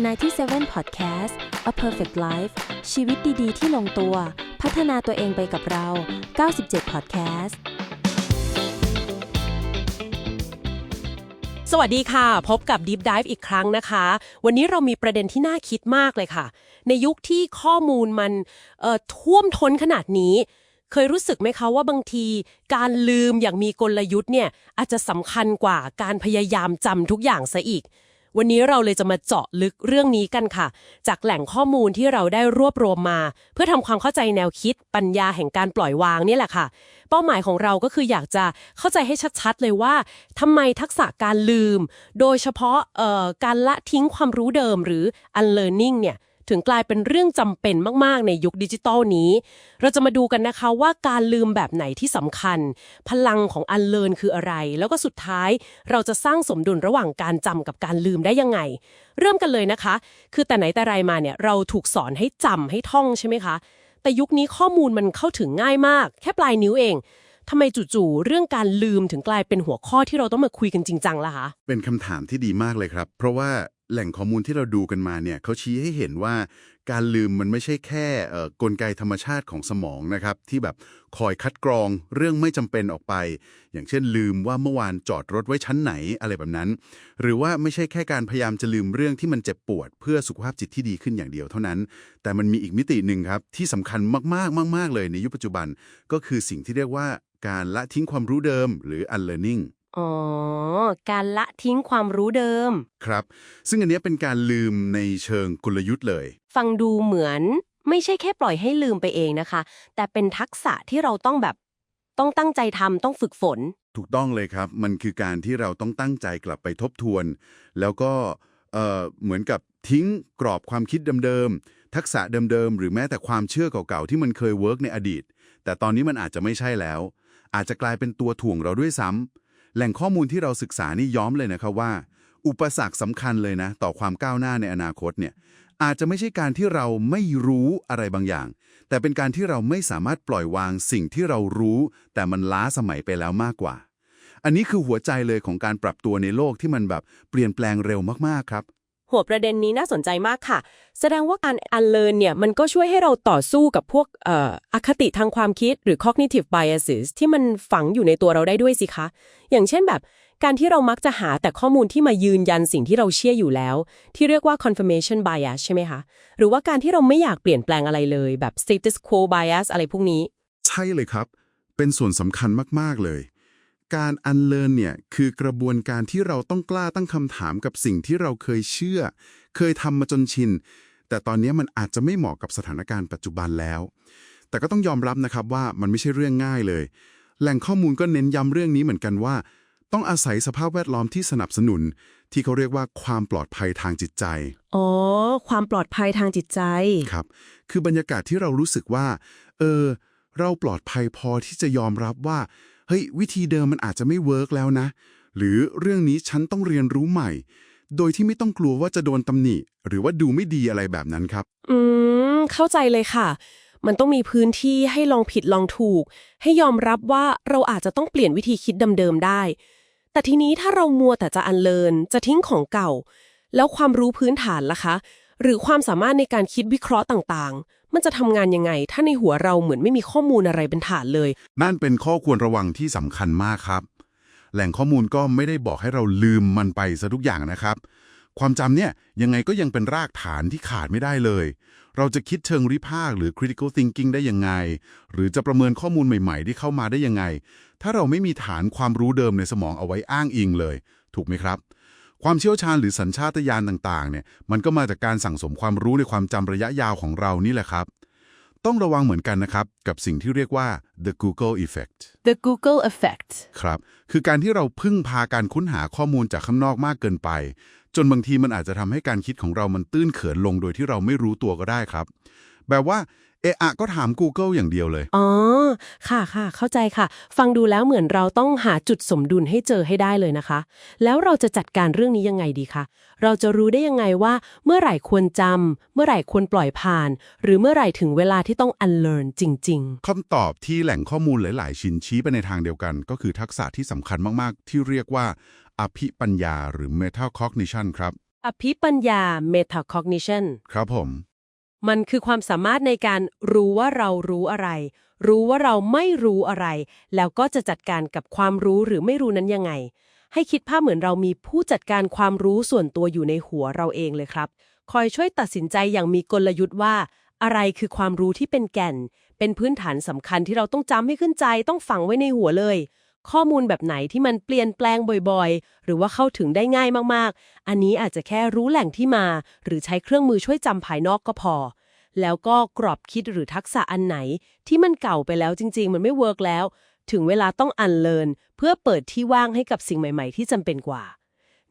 97 Podcast A Perfect Life ชีวิตดี ๆ ที่ลงตัว พัฒนาตัวเองไปกับเรา 97 Podcast สวัสดีค่ะ พบกับ Deep Dive อีกครั้งนะคะ วันนี้เรามีประเด็นที่น่าคิดมากเลยค่ะ ในยุคที่ข้อมูลมันเอ่อท่วมท้นขนาดนี้ เคยรู้สึกไหมคะว่าบางทีการลืมอย่างมีกลยุทธ์เนี่ยอาจจะสำคัญกว่าการพยายามจำทุกอย่างซะอีก วันนี้เราเลยจะมาเจาะลึกเรื่องนี้กันค่ะ จากแหล่งข้อมูลที่เราได้รวบรวมมา เพื่อทำความเข้าใจแนวคิดปัญญาแห่งการปล่อยวางนี่แหละค่ะ เป้าหมายของเราก็คืออยากจะเข้าใจให้ชัดๆ เลยว่าทำไมทักษะการลืม โดยเฉพาะเอ่อการละทิ้งความรู้เดิมหรือ unlearning เนี่ย ถึงกลายเป็นเรื่องจำเป็นมากๆ ในยุคดิจิตอลนี้ เราจะมาดูกันนะคะว่าการลืมแบบไหนที่สำคัญ พลังของ unlearn คืออะไร แล้วก็สุดท้ายเราจะสร้างสมดุลระหว่างการจำกับการลืมได้ยังไง เริ่มกันเลยนะคะ คือแต่ไหนแต่ไรมาเนี่ยเราถูกสอนให้จำให้ท่องใช่ไหมคะ แต่ยุคนี้ข้อมูลมันเข้าถึงง่ายมาก แค่ปลายนิ้วเองทำไมจู่ๆเรื่องการลืมถึงกลายเป็นหัวข้อที่เราต้องมาคุยกันจริงจังล่ะคะ เป็นคำถามที่ดีมากเลยครับ เพราะว่า แหล่งข้อมูลที่เราดูกันมาเนี่ยเขาชี้ให้เห็นว่าการลืมมันไม่ใช่แค่เอ่อกลไกธรรมชาติของสมองนะครับ ที่แบบคอยคัดกรองเรื่องไม่จำเป็นออกไป อย่างเช่นลืมว่าเมื่อวานจอดรถไว้ชั้นไหนอะไรแบบนั้น หรือว่าไม่ใช่แค่การพยายามจะลืมเรื่องที่มันเจ็บปวด เพื่อสุขภาพจิตที่ดีขึ้นอย่างเดียวเท่านั้น แต่มันมีอีกมิติหนึ่งครับที่สำคัญมากๆมาก ๆ เลยในยุคปัจจุบัน ก็คือสิ่งที่เรียกว่าการละทิ้งความรู้เดิมหรือ unlearning อ๋อ การละทิ้งความรู้เดิม ครับ ซึ่งอันเนี้ยเป็นการลืมในเชิงกลยุทธ์เลย ฟังดูเหมือนไม่ใช่แค่ปล่อยให้ลืมไปเองนะคะ แต่เป็นทักษะที่เราต้องแบบ ต้องตั้งใจทำต้องฝึกฝน ถูกต้องเลยครับ มันคือการที่เราต้องตั้งใจกลับไปทบทวน แล้วก็เอ่อเหมือนกับทิ้งกรอบความคิดเดิมๆ ทักษะเดิมๆ หรือแม้แต่ความเชื่อเก่าๆ ที่มันเคยเวิร์กในอดีต แต่ตอนนี้มันอาจจะไม่ใช่แล้ว อาจจะกลายเป็นตัวถ่วงเราด้วยซ้ำ แหล่งข้อมูลที่เราศึกษานี่ย้อมเลยนะครับว่า อุปสรรคสำคัญเลยนะ ต่อความก้าวหน้าในอนาคตเนี่ยอาจจะไม่ใช่การที่เราไม่รู้อะไรบางอย่าง แต่เป็นการที่เราไม่สามารถปล่อยวางสิ่งที่เรารู้ แต่มันล้าสมัยไปแล้วมากกว่า อันนี้คือหัวใจเลยของการปรับตัวในโลกที่มันแบบเปลี่ยนแปลงเร็วมากๆครับ หัวประเด็นนี้น่าสนใจมากค่ะ แสดงว่าการ unlearn เนี่ยมันก็ช่วยให้เราต่อสู้กับพวกเอ่ออคติทางความคิดหรือ cognitive biases ที่มันฝังอยู่ในตัวเราได้ด้วยสิคะ อย่างเช่นแบบการที่เรามักจะหาแต่ข้อมูลที่มายืนยันสิ่งที่เราเชื่ออยู่แล้ว ที่เรียกว่า confirmation bias ใช่ไหมคะ หรือว่าการที่เราไม่อยากเปลี่ยนแปลงอะไรเลยแบบ status quo bias อะไรพวกนี้ ใช่เลยครับ เป็นส่วนสำคัญมาก ๆ เลย การอันเลินเนี่ยคือกระบวนการที่เราต้องกล้าตั้งคำถามกับสิ่งที่เราเคยเชื่อ เคยทำมาจนชิน แต่ตอนนี้มันอาจจะไม่เหมาะกับสถานการณ์ปัจจุบันแล้ว แต่ก็ต้องยอมรับนะครับว่ามันไม่ใช่เรื่องง่ายเลย แหล่งข้อมูลก็เน้นย้ำเรื่องนี้เหมือนกันว่า ต้องอาศัยสภาพแวดล้อมที่สนับสนุน ที่เขาเรียกว่าความปลอดภัยทางจิตใจอ๋อความปลอดภัยทางจิตใจครับ คือบรรยากาศที่เรารู้สึกว่า เออ เราปลอดภัยพอที่จะยอมรับว่า เฮ้ยวิธีเดิมมันอาจจะไม่เวิร์กแล้วนะ หรือเรื่องนี้ฉันต้องเรียนรู้ใหม่ โดยที่ไม่ต้องกลัวว่าจะโดนตำหนิ หรือว่าดูไม่ดีอะไรแบบนั้นครับ อืม เข้าใจเลยค่ะ มันต้องมีพื้นที่ให้ลองผิดลองถูก ให้ยอมรับว่าเราอาจจะต้องเปลี่ยนวิธีคิดเดิมๆได้ แต่ทีนี้ถ้าเรามัวแต่จะอันเลินจะทิ้งของเก่า แล้วความรู้พื้นฐานล่ะคะ หรือความสามารถในการคิดวิเคราะห์ต่างๆ มันจะทำงานยังไง ถ้าในหัวเราเหมือนไม่มีข้อมูลอะไรเป็นฐานเลย นั่นเป็นข้อควรระวังที่สำคัญมากครับ แหล่งข้อมูลก็ไม่ได้บอกให้เราลืมมันไปซะทุกอย่างนะครับ ความจำเนี่ยยังไงก็ยังเป็นรากฐานที่ขาดไม่ได้เลย เราจะคิดเชิงวิพากษ์หรือ critical thinking ได้ยังไง หรือจะประเมินข้อมูลใหม่ๆ ที่เข้ามาได้ยังไง ถ้าเราไม่มีฐานความรู้เดิมในสมองเอาไว้อ้างอิงเลย ถูกไหมครับ ความเชี่ยวชาญหรือสัญชาตญาณต่างๆเนี่ยมันก็มาจากการสั่งสมความรู้ในความจำระยะยาวของเรานี่แหละครับ ต้องระวังเหมือนกันนะครับ กับสิ่งที่เรียกว่า the Google effect The Google Effect ครับ คือการที่เราพึ่งพาการค้นหาข้อมูลจากข้างนอกมากเกินไป จนบางทีมันอาจจะทำให้การคิดของเรามันตื้นเขินลงโดยที่เราไม่รู้ตัวก็ได้ครับ แบบว่า เอะอะก็ถาม Google อย่างเดียวเลย อ๋อ ค่ะค่ะ เข้าใจค่ะ ฟังดูแล้วเหมือนเราต้องหาจุดสมดุลให้เจอให้ได้เลยนะคะ แล้วเราจะจัดการเรื่องนี้ยังไงดีคะ เราจะรู้ได้ยังไงว่า เมื่อไหร่ควรจำ เมื่อไหร่ควรปล่อยผ่าน หรือเมื่อไหร่ถึงเวลาที่ต้อง unlearn จริง คำตอบที่แหล่งข้อมูลหลาย ๆ ชิ้นชี้ไปในทางเดียวกัน ก็คือทักษะที่สำคัญมาก ๆ ที่เรียกว่า อภิปัญญา หรือ meta cognition ครับอภิปัญญา metacognition ครับผม มันคือความสามารถในการรู้ว่าเรารู้อะไร รู้ว่าเราไม่รู้อะไร แล้วก็จะจัดการกับความรู้หรือไม่รู้นั้นยังไง ให้คิดภาพเหมือนเรามีผู้จัดการความรู้ส่วนตัวอยู่ในหัวเราเองเลยครับ คอยช่วยตัดสินใจอย่างมีกลยุทธ์ว่า อะไรคือความรู้ที่เป็นแก่น เป็นพื้นฐานสำคัญที่เราต้องจำให้ขึ้นใจต้องฝังไว้ในหัวเลย ข้อมูลแบบไหนที่มันเปลี่ยนแปลงบ่อยๆ หรือว่าเข้าถึงได้ง่ายมากๆ อันนี้อาจจะแค่รู้แหล่งที่มา หรือใช้เครื่องมือช่วยจำภายนอกก็พอ แล้วก็กรอบคิดหรือทักษะอันไหน ที่มันเก่าไปแล้วจริง ๆ มันไม่เวิร์กแล้ว ถึงเวลาต้องอันเลินเพื่อเปิดที่ว่างให้กับสิ่งใหม่ ๆ ที่จำเป็นกว่า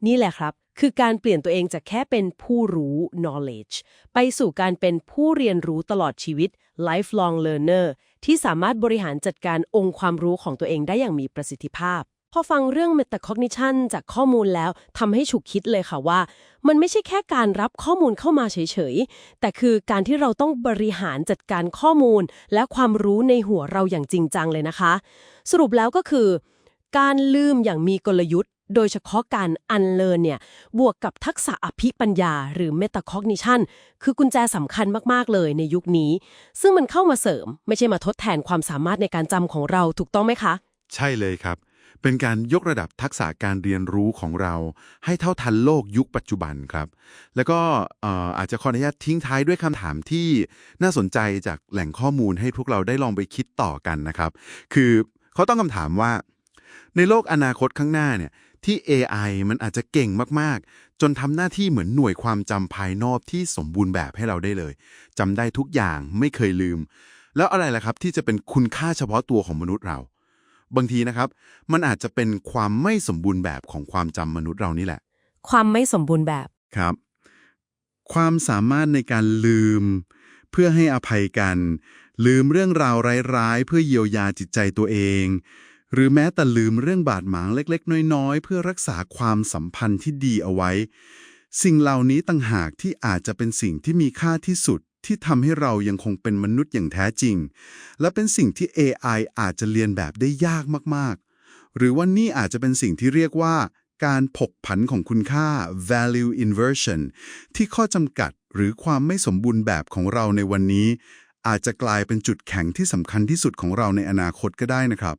นี่แหละครับ คือการเปลี่ยนตัวเองจากแค่เป็นผู้รู้ knowledge ไปสู่การเป็นผู้เรียนรู้ตลอดชีวิต lifelong learner ที่สามารถบริหารจัดการองค์ความรู้ของตัวเองได้อย่างมีประสิทธิภาพ พอฟังเรื่อง metacognition จากข้อมูลแล้วทำให้ฉุกคิดเลยค่ะว่า มันไม่ใช่แค่การรับข้อมูลเข้ามาเฉยๆ แต่คือการที่เราต้องบริหารจัดการข้อมูล และความรู้ในหัวเราอย่างจริงจังเลยนะคะ สรุปแล้วก็คือ การลืมอย่างมีกลยุทธ์ โดยเฉพาะการอันเลินเนี่ยบวกกับทักษะอภิปัญญา หรือ metacognition คือกุญแจสำคัญมากๆเลยในยุคนี้ ซึ่งมันเข้ามาเสริม ไม่ใช่มาทดแทนความสามารถในการจำของเราถูกต้องไหมคะ ใช่เลยครับ เป็นการยกระดับทักษะการเรียนรู้ของเรา ให้เท่าทันโลกยุคปัจจุบันครับ แล้วก็อาจจะขออนุญาตทิ้งท้ายด้วยคำถามที่น่าสนใจจากแหล่งข้อมูลให้พวกเราได้ลองไปคิดต่อกันนะครับ คือเขาต้องคำถามว่า ในโลกอนาคตข้างหน้าเนี่ย ที่ AI มันอาจจะเก่งมากๆ จนทำหน้าที่เหมือนหน่วยความจำภายนอกที่สมบูรณ์แบบให้เราได้เลยจำได้ทุกอย่างไม่เคยลืม แล้วอะไรล่ะครับที่จะเป็นคุณค่าเฉพาะตัวของมนุษย์เรา บางทีนะครับ มันอาจจะเป็นความไม่สมบูรณ์แบบของความจำมนุษย์เรานี่แหละ ความไม่สมบูรณ์แบบ ครับ ความสามารถในการลืม เพื่อให้อภัยกัน ลืมเรื่องราวร้ายๆ เพื่อเยียวยาจิตใจตัวเอง หรือแม้แต่ลืมเรื่องบาดหมางเล็กๆ น้อยๆ เพื่อรักษาความสัมพันธ์ที่ดีเอาไว้ สิ่งเหล่านี้ต่างหากที่อาจจะเป็นสิ่งที่มีค่าที่สุดที่ทำให้เรายังคงเป็นมนุษย์อย่างแท้จริง และเป็นสิ่งที่ AI อาจจะเรียนแบบได้ยากมากๆ หรือว่านี่อาจจะเป็นสิ่งที่เรียกว่า การผกผันของคุณค่า value inversion ที่ข้อจำกัดหรือความไม่สมบูรณ์แบบของเราในวันนี้ อาจจะกลายเป็นจุดแข็งที่สำคัญที่สุดของเราในอนาคตก็ได้นะครับ